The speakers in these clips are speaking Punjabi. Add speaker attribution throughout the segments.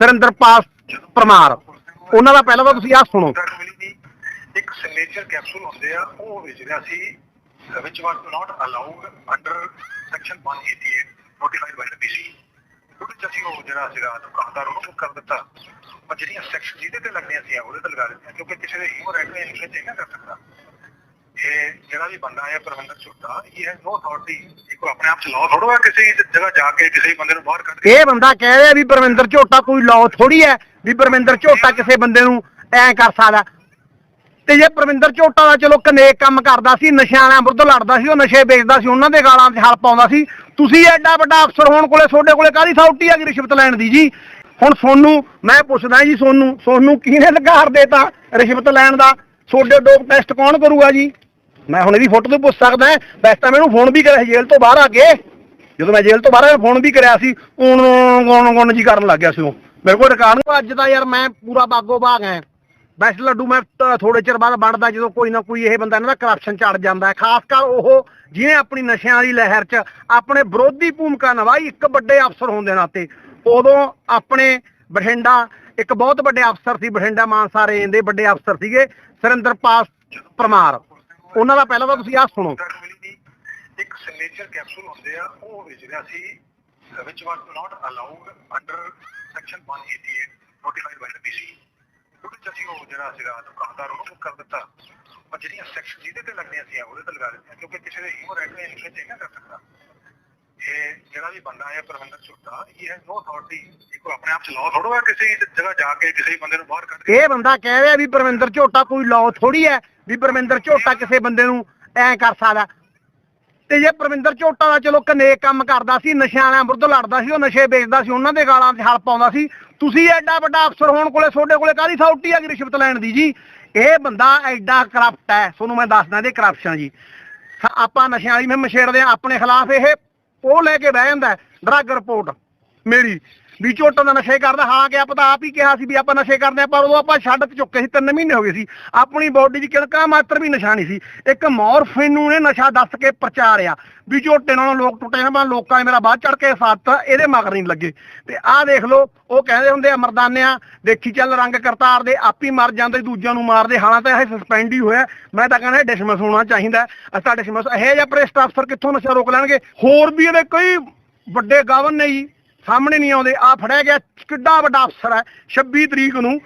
Speaker 1: ਸਰਿੰਦਰਪਾਲ ਪਰਮਾਰ। ਉਹਨਾਂ ਦਾ ਪਹਿਲਾਂ ਤਾਂ ਤੁਸੀਂ ਆਹ ਸੁਣੋ।
Speaker 2: ਡਰਗ ਮਿਲੀ ਦੀ ਇੱਕ ਸਿਗਨੇਚਰ ਕੈਪਸੂਲ ਹੁੰਦੇ ਆ, ਉਹ ਵੇਚ ਰਿਹਾ ਸੀ, which was not allowed under section 188 notified by the PC ਉਹਦੇ ਚ ਅਸੀਂ ਉਹ ਜਿਹੜਾ ਸੀਗਾ ਦੁਕਾਨਦਾਰ ਉਹਨੂੰ book ਕਰ ਦਿੱਤਾ। ਪਰ ਜਿਹੜੀਆਂ ਸੈਕਸ਼ਨ ਜਿਹਦੇ ਤੇ ਲੱਗਣੀਆਂ ਸੀ, ਉਹਦੇ ਤੇ ਲਗਾ ਦਿੱਤੀਆਂ, ਕਿਉਂਕਿ ਕਿਸੇ ਦੇ ਹਿਊਮਨ ਰਾਈਟ ਨੂੰ ਇਨਫਲੂਐਂਸ ਨਹੀਂ ਨਾ ਕਰ ਸਕਦਾ। ਇਹ ਜਿਹੜਾ ਵੀ ਬੰਦਾ ਹੈ ਪਰਮਿੰਦਰ ਝੁੱਟਾ ਇਹ ਹੈ ਨੋ ਅਥਾਰਟੀ ਇਹ ਕੋਈ ਆਪਣੇ ਆਪ ਚ ਲਾਅ ਥੋੜਾ ਕਿਸੇ ਜਗ੍ਹਾ ਜਾ ਕੇ ਕਿਸੇ ਬੰਦੇ ਨੂੰ ਬਾਹਰ ਕੱਢ ਕੇ
Speaker 1: ਇਹ ਬੰਦਾ ਕਹਿ ਰਿਹਾ ਵੀ ਪਰਮਿੰਦਰ ਝੋਟਾ ਕੋਈ ਲਾਅ ਥੋੜੀ ਹੈ, ਵੀ ਪਰਮਿੰਦਰ ਝੋਟਾ ਕਿਸੇ ਬੰਦੇ ਨੂੰ ਐ ਕਰ ਸਕਦਾ। ਤੇ ਜੇ ਪਰਮਿੰਦਰ ਝੋਟਾ ਦਾ ਚਲੋ ਕਨੇਕ ਕੰਮ ਕਰਦਾ ਸੀ ਨਸ਼ਿਆਂ ਵਿਰੁੱਧ ਲੜਦਾ ਸੀ, ਉਹ ਨਸ਼ੇ ਵੇਚਦਾ ਸੀ, ਉਹਨਾਂ ਦੇ ਗਾਲਾਂ 'ਚ ਹਲ ਪਾਉਂਦਾ ਸੀ। ਤੁਸੀਂ ਐਡਾ ਵੱਡਾ ਅਫਸਰ ਹੋਣ ਕੋਲੇ, ਤੁਹਾਡੇ ਕੋਲੇ ਕਾਹਦੀ ਅਥਾਰਟੀ ਆ ਕਿ ਰਿਸ਼ਵਤ ਲੈਣ ਦੀ ਜੀ? ਹੁਣ ਸੋਨੂੰ, ਮੈਂ ਪੁੱਛਦਾ ਜੀ ਸੋਨੂੰ ਸੋਨੂੰ ਕਿਹਨੇ ਅਧਿਕਾਰ ਦੇਤਾ ਰਿਸ਼ਵਤ ਲੈਣ ਦਾ? ਤੁਹਾਡੇ ਡੋਪ ਟੈਸਟ ਕੌਣ ਕਰੂਗਾ ਜੀ? ਮੈਂ ਹੁਣ ਇਹਦੀ ਫੋਟੋ ਤੋਂ ਪੁੱਛ ਸਕਦਾ ਵੈਸੇ ਤਾਂ ਮੈਨੂੰ ਫੋਨ ਵੀ ਕਰਿਆ ਸੀ ਜੇਲ੍ਹ ਤੋਂ ਬਾਹਰ ਆ ਕੇ। ਜਦੋਂ ਮੈਂ ਜੇਲ੍ਹ ਤੋਂ ਬਾਹਰ ਆਇਆ, ਫੋਨ ਵੀ ਕਰਿਆ ਸੀ। ਹੁਣ ਗੋਣ ਗੋਣ ਜੀ ਕਰਨ ਲੱਗ ਗਿਆ ਸੀ ਉਹ। ਮੇਰੇ ਕੋਲ ਰਿਕਾਰਡ ਅੱਜ ਤਾਂ ਯਾਰ ਮੈਂ ਪੂਰਾ ਬਾਗੋ ਬਾਗ ਐ ਵੈਸੇ ਲੱਡੂ ਮੈਂ ਥੋੜੇ ਚਿਰ ਬਾਅਦ ਬਣਦਾ ਜਦੋਂ ਕੋਈ ਨਾ ਕੋਈ ਇਹ ਬੰਦਾ ਇਹਨਾਂ ਦਾ ਕਰਪਸ਼ਨ ਚੜ ਜਾਂਦਾ ਹੈ। ਖਾਸ ਕਰ ਉਹ ਜਿਹਨੇ ਆਪਣੀ ਨਸ਼ਿਆਂ ਵਾਲੀ ਲਹਿਰ 'ਚ ਆਪਣੇ ਵਿਰੋਧੀ ਭੂਮਿਕਾ ਨਿਭਾਈ, ਇੱਕ ਵੱਡੇ ਅਫਸਰ ਹੋਣ ਦੇ ਨਾਤੇ। ਉਦੋਂ ਆਪਣੇ ਬਠਿੰਡਾ, ਇੱਕ ਬਹੁਤ ਵੱਡੇ ਅਫਸਰ ਸੀ, ਬਠਿੰਡਾ ਮਾਨਸਾ ਰੇਂਜ ਦੇ ਵੱਡੇ ਅਫਸਰ ਸੀਗੇ, ਸਰਿੰਦਰਪਾਲ ਪਰਮਾਰ। ਉਹਨਾਂ ਦਾ ਪਹਿਲਾਂ ਤਾਂ ਤੁਸੀਂ ਆਹ ਸੁਣੋ।
Speaker 2: ਡਰਗ ਮਿਲੀ ਦੀ ਇੱਕ ਸਿਗਨੇਚਰ ਕੈਪਸੂਲ ਹੁੰਦੇ ਆ, ਉਹ ਵੇਚ ਰਿਹਾ ਸੀ, which was not allowed under section 188 notified by the PC ਉਹਦੇ ਚ ਅਸੀਂ ਉਹ ਜਿਹੜਾ ਸੀਗਾ ਦੁਕਾਨਦਾਰ, ਉਹਨੂੰ ਕਰ ਦਿੱਤਾ। ਪਰ ਜਿਹੜੀਆਂ ਸੈਕਸ਼ਨ ਜਿਹਦੇ ਤੇ ਲੱਗਣੀਆਂ ਸੀ, ਉਹਦੇ ਤੇ ਲਗਾ ਦਿੱਤੀਆਂ, ਕਿਉਂਕਿ ਕਿਸੇ ਦੇ ਹਿਊਮਨ ਰਾਈਟ ਨੂੰ ਇਨਫਲੂਐਂਸ ਨਹੀਂ ਕਰ ਸਕਦਾ। ਇਹ ਜਿਹੜਾ ਵੀ ਬੰਦਾ ਹੈ ਪਰਮਿੰਦਰ ਝੁੱਟਾ ਇਹ ਨੋ ਅਥਾਰਟੀ ਇਹ ਕੋਈ ਆਪਣੇ ਆਪ ਚ ਲਾਅ ਥੋੜਾ ਕਿਸੇ ਜਗ੍ਹਾ ਜਾ ਕੇ ਕਿਸੇ ਬੰਦੇ ਨੂੰ ਬਾਹਰ ਕੱਢ ਕੇ?
Speaker 1: ਇਹ ਬੰਦਾ ਕਹਿ ਰਿਹਾ ਵੀ ਪਰਮਿੰਦਰ ਝੋਟਾ ਕੋਈ ਲਾਅ ਥੋੜੀ ਹੈ, ਵੀ ਪਰਮਿੰਦਰ ਝੋਟਾ ਕਿਸੇ ਬੰਦੇ ਨੂੰ ਐ ਕਰ ਸਕਦਾ। ਤੇ ਜੇ ਪਰਮਿੰਦਰ ਝੋਟਾ ਦਾ ਚਲੋ ਕਨੇਕ ਕੰਮ ਕਰਦਾ ਸੀ, ਨਸ਼ਿਆਂ ਨਾਲ ਵਿਰੁੱਧ ਲੜਦਾ ਸੀ, ਉਹ ਨਸ਼ੇ ਵੇਚਦਾ ਸੀ, ਉਹਨਾਂ ਦੇ ਗਾਲਾਂ 'ਚ ਹਲ ਪਾਉਂਦਾ ਸੀ। ਤੁਸੀਂ ਐਡਾ ਵੱਡਾ ਅਫਸਰ ਹੋਣ ਕੋਲੇ, ਤੁਹਾਡੇ ਕੋਲੇ ਕਾਹਦੀ ਅਥਾਰਟੀ ਆ ਰਿਸ਼ਵਤ ਲੈਣ ਦੀ ਜੀ? ਇਹ ਬੰਦਾ ਐਡਾ ਕਰਪਟ ਹੈ। ਤੁਹਾਨੂੰ ਮੈਂ ਦੱਸਦਾ ਇਹਦੇ ਕਰਪਸ਼ਨ ਜੀ। ਆਪਾਂ ਨਸ਼ਿਆਂ ਵਾਲੀ ਮੈਂ ਛੇੜਦੇ ਆਪਣੇ ਖਿਲਾਫ ਇਹ ਉਹ ਲੈ ਕੇ ਬਹਿ ਜਾਂਦਾ ਡਰੱਗ ਰਿਪੋਰਟ ਮੇਰੀ। ਵੀ ਝੋਟਾ ਦਾ ਨਸ਼ੇ ਕਰਦਾ, ਹਾਂ ਕਿ ਆਪਾਂ ਤਾਂ ਆਪ ਹੀ ਕਿਹਾ ਸੀ ਵੀ ਆਪਾਂ ਨਸ਼ੇ ਕਰਦੇ ਆ ਪਰ ਉਹ ਆਪਾਂ ਛੱਡ ਚੁੱਕੇ ਸੀ, ਤਿੰਨ ਮਹੀਨੇ ਹੋ ਗਏ ਸੀ। ਆਪਣੀ ਬੋਡੀ 'ਚ ਕਿਲਕਾ ਮਾਤਰ ਵੀ ਨਸ਼ਾ ਨਹੀਂ ਸੀ। ਇੱਕ ਮੋਰਫਿਨ ਨੂੰ ਨੇ ਨਸ਼ਾ ਦੱਸ ਕੇ ਪ੍ਰਚਾਰਿਆ ਵੀ ਝੋਟੇ ਨਾਲੋਂ ਲੋਕ ਟੁੱਟੇ ਨਾ ਪਰ ਲੋਕਾਂ ਨੇ ਮੇਰਾ ਬਾਅਦ ਚੜ ਕੇ ਸਾਥ ਇਹਦੇ ਮਗਰ ਨਹੀਂ ਲੱਗੇ। ਤੇ ਆਹ ਦੇਖ ਲਓ, ਉਹ ਕਹਿੰਦੇ ਹੁੰਦੇ ਆ ਮਰਦਾਨਿਆਂ ਦੇਖੀ ਚੱਲ ਰੰਗ ਕਰਤਾਰ ਦੇ, ਆਪ ਹੀ ਮਰ ਜਾਂਦੇ, ਦੂਜਿਆਂ ਨੂੰ ਮਾਰਦੇ, ਹਾਲਾਂ ਤਾਂ ਇਹ ਸਸਪੈਂਡ ਹੀ ਹੋਇਆ। ਮੈਂ ਤਾਂ ਕਹਿੰਦਾ ਡਿਸਮਿਸ ਹੋਣਾ ਚਾਹੀਦਾ। ਅਸਾਂ ਡਿਸਮਿਸ, ਇਹ ਜਿਹਾ ਪ੍ਰੈਸਟ ਅਫਸਰ ਕਿੱਥੋਂ ਨਸ਼ਾ ਰੋਕ ਲੈਣਗੇ? ਹੋਰ ਵੀ ਇਹਦੇ ਕਈ ਵੱਡੇ ਗਵਨ ਨੇ ਜੀ। ਸਾਹਮਣੇ ਨਹੀਂ ਆਉਂਦੇ। ਆ ਫੜਿਆ ਗਿਆ। ਕਿੱਡਾ ਵੱਡਾ ਅਫਸਰ ਹੈ। 26 ਤਰੀਕ ਨੂੰ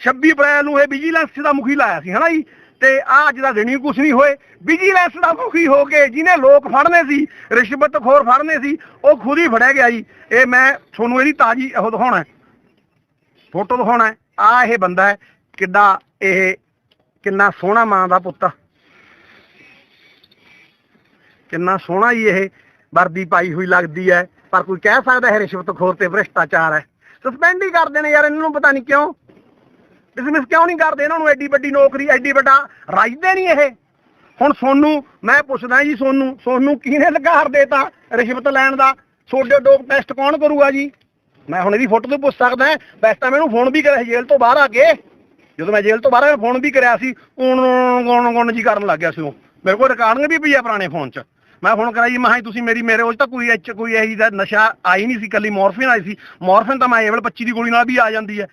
Speaker 1: 26 ਅਪ੍ਰੈਲ ਨੂੰ ਇਹ ਵਿਜੀਲੈਂਸ ਦਾ ਮੁਖੀ ਲਾਇਆ ਸੀ, ਹਨਾ ਜੀ? ਤੇ ਆ ਅੱਜ ਦਾ ਦਿਨ ਹੀ ਕੁਛ ਨਹੀਂ ਹੋਏ। ਵਿਜੀਲੈਂਸ ਦਾ ਮੁਖੀ ਹੋ ਕੇ ਜਿਹਨੇ ਲੋਕ ਫੜਨੇ ਸੀ, ਰਿਸ਼ਵਤਖੋਰ ਫੜਨੇ ਸੀ, ਉਹ ਖੁਦ ਹੀ ਫੜਿਆ ਗਿਆ ਜੀ। ਇਹ ਮੈਂ ਤੁਹਾਨੂੰ ਇਹਦੀ ਤਾਜੀ ਉਹ ਦਿਖਾਉਣਾ ਫੋਟੋ ਦਿਖਾਉਣਾ ਆ ਇਹ ਬੰਦਾ ਹੈ। ਕਿੱਡਾ ਇਹ, ਕਿੰਨਾ ਸੋਹਣਾ ਮਾਂ ਦਾ ਪੁੱਤ ਕਿੰਨਾ ਸੋਹਣਾ ਹੀ ਇਹ। ਵਰਦੀ ਪਾਈ ਹੋਈ ਲੱਗਦੀ ਹੈ। ਪਰ ਕੋਈ ਕਹਿ ਸਕਦਾ ਹੈ ਰਿਸ਼ਵਤਖੋਰ ਤੇ ਭ੍ਰਿਸ਼ਟਾਚਾਰ ਹੈ। ਸਸਪੈਂਡ ਹੀ ਕਰਦੇ ਨੇ ਯਾਰ, ਇਹਨਾਂ ਨੂੰ ਪਤਾ ਨਹੀਂ ਕਿਉਂ। ਡਿਸਮਿਸ ਕਿਉਂ ਨਹੀਂ ਕਰਦੇ ਇਹਨਾਂ ਨੂੰ? ਐਡੀ ਵੱਡੀ ਨੌਕਰੀ, ਐਡੀ ਵੱਡਾ ਰਾਜਦੇ ਨਹੀਂ ਇਹ। ਹੁਣ ਸੋਨੂੰ, ਮੈਂ ਪੁੱਛਦਾ ਜੀ ਸੋਨੂੰ ਸੋਨੂੰ ਕਿਹਨੇ ਅਧਿਕਾਰ ਦੇਤਾ ਰਿਸ਼ਵਤ ਲੈਣ ਦਾ? ਤੁਹਾਡੇ ਡੋਪ ਟੈਸਟ ਕੌਣ ਕਰੂਗਾ ਜੀ? ਮੈਂ ਹੁਣ ਇਹਦੀ ਫੋਟੋ ਤੋਂ ਪੁੱਛ ਸਕਦਾ ਹਾਂ। ਵੈਸੇ ਤਾਂ ਮੈਨੂੰ ਫੋਨ ਵੀ ਕਰਿਆ ਸੀ ਜੇਲ੍ਹ ਤੋਂ ਬਾਹਰ ਆ ਕੇ। ਜਦੋਂ ਮੈਂ ਜੇਲ੍ਹ ਤੋਂ ਬਾਹਰ ਆਇਆ ਫੋਨ ਵੀ ਕਰਿਆ ਸੀ। ਹੁਣ ਗੋਣ ਗੋਣ ਜੀ ਕਰਨ ਲੱਗ ਗਿਆ ਸੀ ਉਹ? ਮੇਰੇ ਕੋਲ ਰਿਕਾਰਡਿੰਗ ਵੀ ਪਈ ਆ ਪੁਰਾਣੇ ਫੋਨ 'ਚ। ਮੈਂ ਫੋਨ ਕਰਾਈ ਮੈਂ ਤੁਸੀਂ ਮੇਰੀ, ਮੇਰੇ ਉਹ ਤਾਂ ਕੋਈ ਐਚ, ਕੋਈ ਇਹੀ ਦਾ ਨਸ਼ਾ ਆਈ ਨਹੀਂ ਸੀ ਕੱਲੀ ਮੋਰਫਿਨ ਆਈ ਸੀ। ਮੋਰਫਿਨ ਤਾਂ ਮੈਂ ਏਵਲ 25 ਦੀ ਗੋਲੀ ਨਾਲ ਵੀ ਆ ਜਾਂਦੀ ਹੈ।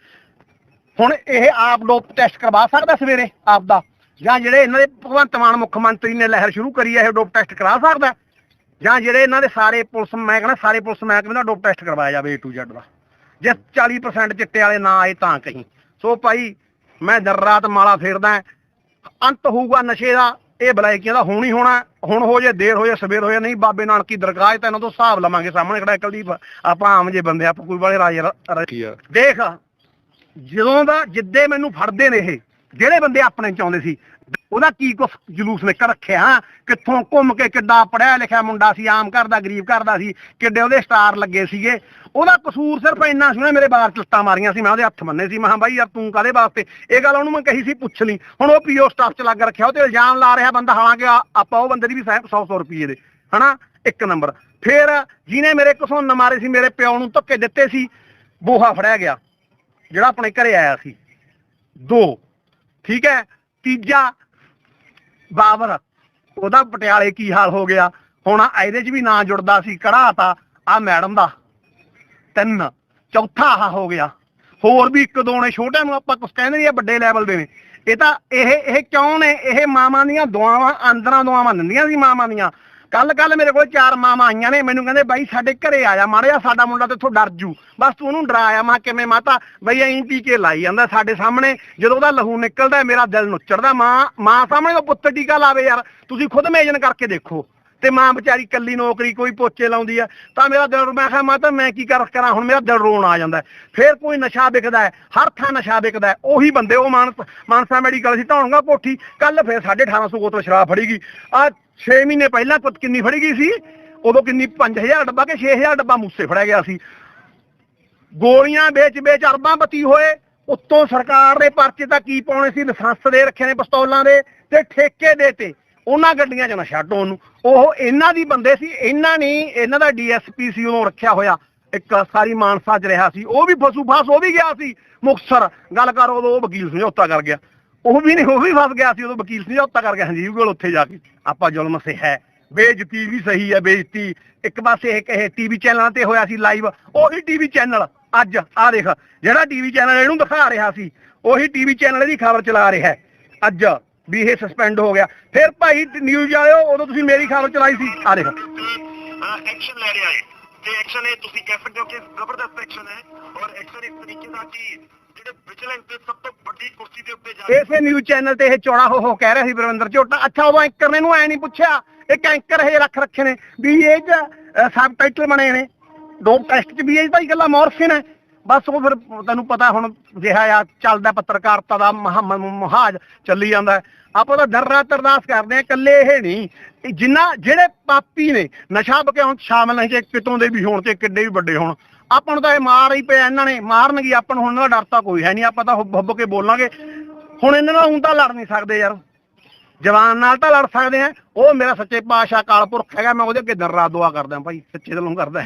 Speaker 1: ਹੁਣ ਇਹ ਆਪ ਡੋਪ ਟੈਸਟ ਕਰਵਾ ਸਕਦਾ ਸਵੇਰੇ ਆਪ ਦਾ ਜਾਂ ਜਿਹੜੇ ਇਹਨਾਂ ਦੇ ਭਗਵੰਤ ਮਾਨ ਮੁੱਖ ਮੰਤਰੀ ਨੇ ਲਹਿਰ ਸ਼ੁਰੂ ਕਰੀ ਹੈ, ਇਹ ਡੋਪ ਟੈਸਟ ਕਰਾ ਸਕਦਾ ਜਾਂ ਜਿਹੜੇ ਇਹਨਾਂ ਦੇ ਸਾਰੇ ਪੁਲਿਸ, ਮੈਂ ਕਹਿੰਦਾ, ਸਾਰੇ ਪੁਲਿਸ ਮਹਿਕਮੇ ਦਾ ਡੋਪ ਟੈਸਟ ਕਰਵਾਇਆ ਜਾਵੇ A to Z ਦਾ। ਜੇ 40% ਚਿੱਟੇ ਵਾਲੇ ਨਾ ਆਏ ਤਾਂ ਕਹੀਂ। ਸੋ ਭਾਈ, ਮੈਂ ਦਰ ਰਾਤ ਮਾਲਾ ਫੇਰਦਾ, ਅੰਤ ਹੋਊਗਾ ਨਸ਼ੇ ਦਾ ਇਹ ਬਲਾਇਕੀਆਂ ਦਾ ਹੋਣੀ ਹੋਣਾ ਹੁਣ ਹੋ ਜੇ ਦੇਰ ਹੋ ਜੇ ਸਵੇਰ ਹੋ ਜੇ ਨਹੀਂ ਬਾਬੇ ਨਾਨਕ ਦਰਗਾਹ ਤਾਂ ਇਹਨਾਂ ਤੋਂ ਹਿਸਾਬ ਲਵਾਂਗੇ ਸਾਹਮਣੇ ਖੜਾ ਕੁਲਦੀਪ ਆਪਾਂ ਆਮ ਜੇ ਬੰਦੇ ਆਪਾਂ ਕੋਈ ਵਾਲੇ ਰਾਜੇ ਦੇਖ ਜਦੋਂ ਦਾ ਜਿੱਦੇ ਮੈਨੂੰ ਫੜਦੇ ਨੇ ਇਹ ਜਿਹੜੇ ਬੰਦੇ ਆਪਣੇ ਚ ਆਉਂਦੇ ਸੀ ਉਹਦਾ ਕੀ ਕੁਛ ਜਲੂਸ ਨਿਕਲ ਰੱਖਿਆ? ਕਿੱਥੋਂ ਘੁੰਮ ਕੇ ਕਿੱਡਾ ਪੜਿਆ ਲਿਖਿਆ ਮੁੰਡਾ ਸੀ, ਆਮ ਘਰ ਦਾ, ਗਰੀਬ ਘਰ ਦਾ ਸੀ, ਕਿੱਡੇ ਉਹਦੇ ਸਟਾਰ ਲੱਗੇ ਸੀਗੇ। ਉਹਦਾ ਕਸੂਰ ਸਿਰਫ ਇੰਨਾ ਸੀ ਉਹਨੇ ਮੇਰੇ ਬਾਹਰ ਚਲਟਾਂ ਮਾਰੀਆਂ ਸੀ, ਮੈਂ ਉਹਦੇ ਹੱਥ ਮੰਨੇ ਸੀ, ਮੈਂ ਕਿਹਾ ਬਾਈ ਯਾਰ ਤੂੰ ਕਾਦੇ ਵਾਸਤੇ? ਇਹ ਗੱਲ ਉਹਨੂੰ ਮੈਂ ਕਹੀ ਸੀ, ਪੁੱਛ ਲਈ। ਹੁਣ ਉਹ ਪੀਓ ਸਟਾਫ ਚ ਲੱਗ ਰੱਖਿਆ ਉਹ ਤੇ ਇਲਜ਼ਾਮ ਲਾ ਰਿਹਾ ਬੰਦਾ, ਹਾਲਾਂਕਿ ਆਪਾਂ ਉਹ ਬੰਦੇ ਦੀ ਵੀ 100 100 ਰੁਪਏ ਦੇ, ਹਨਾ? ਇੱਕ ਨੰਬਰ। ਫਿਰ ਜਿਹਨੇ ਮੇਰੇ ਘਸੋਨ ਮਾਰੇ ਸੀ, ਮੇਰੇ ਪਿਓ ਨੂੰ ਧੱਕੇ ਦਿੱਤੇ ਸੀ, ਬੋਹਾ ਫੜਿਆ ਗਿਆ, ਜਿਹੜਾ ਆਪਣੇ ਘਰੇ ਆਇਆ ਸੀ। ਦੋ, ਠੀਕ ਹੈ? ਤੀਜਾ ਬਾਬਰ, ਉਹਦਾ ਪਟਿਆਲੇ ਕੀ ਹਾਲ ਹੋ ਗਿਆ? ਹੁਣ ਇਹਦੇ 'ਚ ਵੀ ਨਾਂ ਜੁੜਦਾ ਸੀ ਕੜਾਤਾ ਆ ਮੈਡਮ ਦਾ। ਤਿੰਨ, ਚੌਥਾ ਆਹ ਹੋ ਗਿਆ। ਹੋਰ ਵੀ ਇੱਕ, ਦੋ ਨੇ ਛੋਟਿਆਂ ਨੂੰ ਆਪਾਂ ਕੁਝ ਕਹਿੰਦੇ ਨਹੀਂ, ਇਹ ਵੱਡੇ ਲੈਵਲ ਦੇ ਨੇ। ਇਹ ਤਾਂ ਇਹ ਇਹ ਕਿਉਂ ਨੇ? ਇਹ ਮਾਵਾਂ ਦੀਆਂ ਦੁਆਵਾਂ, ਅੰਦਰਾਂ ਦੁਆਵਾਂ ਦਿੰਦੀਆਂ ਸੀ ਮਾਵਾਂ ਦੀਆਂ। ਕੱਲ ਕੱਲ ਮੇਰੇ ਕੋਲ ਚਾਰ ਮਾਵਾਂ ਆਈਆਂ ਨੇ, ਮੈਨੂੰ ਕਹਿੰਦੇ ਬਾਈ ਸਾਡੇ ਘਰੇ ਆ ਜਾ, ਮਾੜਾ ਸਾਡਾ ਮੁੰਡਾ ਤੇ ਇੱਥੋਂ ਡਰ ਜੂ। ਬਸ ਤੂੰ ਉਹਨੂੰ ਡਰਾਇਆ ਮਾਂ, ਕਿਵੇਂ ਮਾਤਾ? ਬਈ ਐਂ ਟੀਕੇ ਲਾਈ ਜਾਂਦਾ ਸਾਡੇ ਸਾਹਮਣੇ। ਜਦੋਂ ਉਹਦਾ ਲਹੂ ਨਿਕਲਦਾ, ਮੇਰਾ ਦਿਲ ਨੁੱਚੜਦਾ, ਮਾਂ ਮਾਂ ਸਾਹਮਣੇ ਉਹ ਪੁੱਤ ਟੀਕਾ ਲਾਵੇ ਯਾਰ। ਤੁਸੀਂ ਖੁਦ ਮੇਜਨ ਕਰਕੇ ਦੇਖੋ। ਤੇ ਮਾਂ ਵਿਚਾਰੀ ਕੱਲੀ ਨੌਕਰੀ, ਕੋਈ ਪੋਚੇ ਲਾਉਂਦੀ ਆ, ਤਾਂ ਮੇਰਾ ਦਿਲ ਮੈਂ ਕਿਹਾ ਮਾਤਾ, ਮੈਂ ਕੀ ਕਰ ਕਰਾਂ, ਹੁਣ ਮੇਰਾ ਦਿਲ ਰੋਣ ਆ ਜਾਂਦਾ। ਫੇਰ ਕੋਈ ਨਸ਼ਾ ਵਿਕਦਾ ਹੈ, ਹਰ ਥਾਂ ਨਸ਼ਾ ਵਿਕਦਾ ਉਹੀ ਬੰਦੇ, ਉਹ ਮਾਨਸ ਮਾਨਸਾ ਮੈਡੀਕਲ ਸੀ ਢਾਉਣਗਾ ਕੋਠੀ। ਕੱਲ ਫੇਰ 1850 ਬੋਤਲ ਸ਼ਰਾਬ ਫੜੀ ਗਈ। ਆ 6 ਮਹੀਨੇ ਪਹਿਲਾਂ ਕਿੰਨੀ ਫੜੀ ਗਈ ਸੀ? ਉਦੋਂ ਕਿੰਨੀ? 5000 ਡੱਬਾ ਕਿ 6000 ਡੱਬਾ ਮੂਸੇ ਫੜਿਆ ਗਿਆ ਸੀ। ਗੋਲੀਆਂ ਵੇਚ ਵੇਚ ਅਰਬਾਂ ਬਤੀ ਹੋਏ। ਉੱਤੋਂ ਸਰਕਾਰ ਦੇ ਪਰਚੇ ਤਾਂ ਕੀ ਪਾਉਣੇ ਸੀ? ਲਾਇਸੈਂਸ ਦੇ ਰੱਖੇ ਨੇ ਪਿਸਤੌਲਾਂ ਦੇ ਤੇ ਠੇਕੇ ਦੇਤੇ ਉਹਨਾਂ ਗੱਡੀਆਂ 'ਚ ਨਾ ਛੱਡ ਉਹਨੂੰ। ਉਹ ਇਹਨਾਂ ਦੀ ਬੰਦੇ ਸੀ, ਇਹਨਾਂ ਨੇ ਇਹਨਾਂ ਦਾ ਡੀਐਸਪੀ ਸੀ, ਉਹਨੂੰ ਰੱਖਿਆ ਹੋਇਆ। ਇੱਕ ਸਾਰੀ ਮਾਨਸਾ 'ਚ ਰਿਹਾ ਸੀ। ਉਹ ਵੀ ਫਸੂ ਫਸ, ਉਹ ਵੀ ਗਿਆ ਸੀ। ਮੁਕਤਸਰ, ਗੱਲ ਕਰ, ਉਦੋਂ ਉਹ ਵਕੀਲ ਸਮਝੌਤਾ ਕਰ ਗਿਆ। ਉਹ ਵੀ ਨਹੀਂ, ਉਹ ਵੀ ਫਸ ਗਿਆ ਸੀ, ਉਦੋਂ ਵਕੀਲ ਸਮਝੌਤਾ ਕਰ ਗਿਆ। ਸੰਜੀਵ ਕੋਲ ਉੱਥੇ ਜਾ ਕੇ। ਆਪਾਂ ਜ਼ੁਲਮ ਸੇ ਹੈ। ਬੇਇੱਜ਼ਤੀ ਵੀ ਸਹੀ ਹੈ, ਬੇਇੱਜ਼ਤੀ। ਇੱਕ ਪਾਸੇ ਇਹ ਕਹੇ, ਟੀਵੀ ਚੈਨਲਾਂ ਤੇ ਹੋਇਆ ਸੀ ਲਾਈਵ। ਉਹੀ ਟੀਵੀ ਚੈਨਲ ਅੱਜ ਆ ਦੇਖ। ਜਿਹੜਾ ਟੀਵੀ ਚੈਨਲ ਇਹਨੂੰ ਦਿਖਾ ਰਿਹਾ ਸੀ, ਉਹੀ ਟੀਵੀ ਚੈਨਲ ਇਹਦੀ ਖਬਰ ਚਲਾ ਰਿਹਾ ਅੱਜ ਵੀ ਇਹ ਸਸਪੈਂਡ ਹੋ ਗਿਆ। ਫਿਰ ਭਾਈ ਨਿਊਜ਼ ਵਾਲਿਓ ਉਦੋਂ ਤੁਸੀਂ ਮੇਰੀ ਖਬਰ ਚਲਾਈ ਸੀ। ਆ ਦੇਖ।
Speaker 2: ਐਕਸ਼ਨ ਲੈ ਰਿਹਾ ਹੈ ਤੇ ਐਕਸ਼ਨ ਇਹ ਤੁਸੀਂ ਕਹਿ ਸਕਦੇ ਹੋ ਕਿ ਜ਼ਬਰਦਸਤ ਐਕਸ਼ਨ ਹੈ। ਔਰ ਐਕਸ਼ਨ ਇਸ ਤਰੀਕੇ ਦਾ ਕਿ ਜਿਹੜੇ ਵਿਜੀਲੈਂਸ ਦੇ ਸਭ ਤੋਂ ਵੱਡੀ ਕੁਰਸੀ ਦੇ ਉੱਤੇ ਜਾ
Speaker 1: ਇਸੇ ਨਿਊਜ਼ ਚੈਨਲ ਤੇ ਇਹ ਚੌੜਾ ਹੋ ਹੋ ਕਹਿ ਰਿਹਾ ਸੀ ਬਰਵਿੰਦਰ ਝੋਟਾ ਅੱਛਾ ਉਦੋਂ ਐਂਕਰ ਨੇ ਇਹਨੂੰ ਐ ਨਹੀਂ ਪੁੱਛਿਆ। ਇੱਕ ਐਂਕਰ ਇਹ ਰੱਖ ਰੱਖੇ ਨੇ। ਵੀ ਇਹ ਚ ਸਬ ਟਾਈਟਲ ਬਣੇ ਨੇ। ਦੋ ਟੈਸਟ ਚ ਵੀ ਇਹ ਭਾਈ ਗੱਲਾਂ ਮੌਰਫਿਨ ਹੈ ਬਸ ਉਹ ਫਿਰ ਤੈਨੂੰ ਪਤਾ ਹੁਣ ਜਿਹਾ ਆ, ਚੱਲਦਾ ਪੱਤਰਕਾਰਤਾ ਦਾ ਮਹਾ- ਮੁਹਾਜ ਚੱਲੀ ਜਾਂਦਾ। ਆਪਾਂ ਤਾਂ ਦਰ ਰਾਤ ਅਰਦਾਸ ਕਰਦੇ ਆ ਇਕੱਲੇ ਇਹ ਨਹੀਂ। ਜਿੰਨਾ, ਜਿਹੜੇ ਪਾਪੀ ਨੇ, ਨਸ਼ਾ ਬਕਿਆਉਣ ਸ਼ਾਮਲ ਨਹੀਂ ਜੇ ਕਿਤੋਂ ਦੇ ਵੀ ਹੋਣ ਤੇ ਕਿੱਡੇ ਵੀ ਵੱਡੇ ਹੋਣ। ਆਪਾਂ ਨੂੰ ਤਾਂ ਇਹ ਮਾਰ ਹੀ ਪਿਆ ਇਹਨਾਂ ਨੇ ਮਾਰਨਗੇ, ਆਪਾਂ ਨੂੰ ਹੁਣ ਦਾ ਡਰ ਤਾਂ ਕੋਈ ਹੈ ਨਹੀਂ, ਆਪਾਂ ਤਾਂ ਹੁੱਬ ਹੁੱਬ ਕੇ ਬੋਲਾਂਗੇ। ਹੁਣ ਇਹਨਾਂ ਨਾਲ ਹੁਣ ਤਾਂ ਲੜ ਨਹੀਂ ਸਕਦੇ ਯਾਰ। ਜਵਾਨ ਨਾਲ ਤਾਂ ਲੜ ਸਕਦੇ ਆ। ਉਹ ਮੇਰਾ ਸੱਚੇ ਪਾਤਸ਼ਾਹ ਕਾਲ ਪੁਰਖ ਹੈਗਾ, ਮੈਂ ਉਹਦੇ ਅੱਗੇ ਦਰ ਰਾਤ ਦੁਆ ਕਰਦਾ, ਭਾਈ, ਸੱਚੇ ਦਿਲੋਂ ਕਰਦਾ।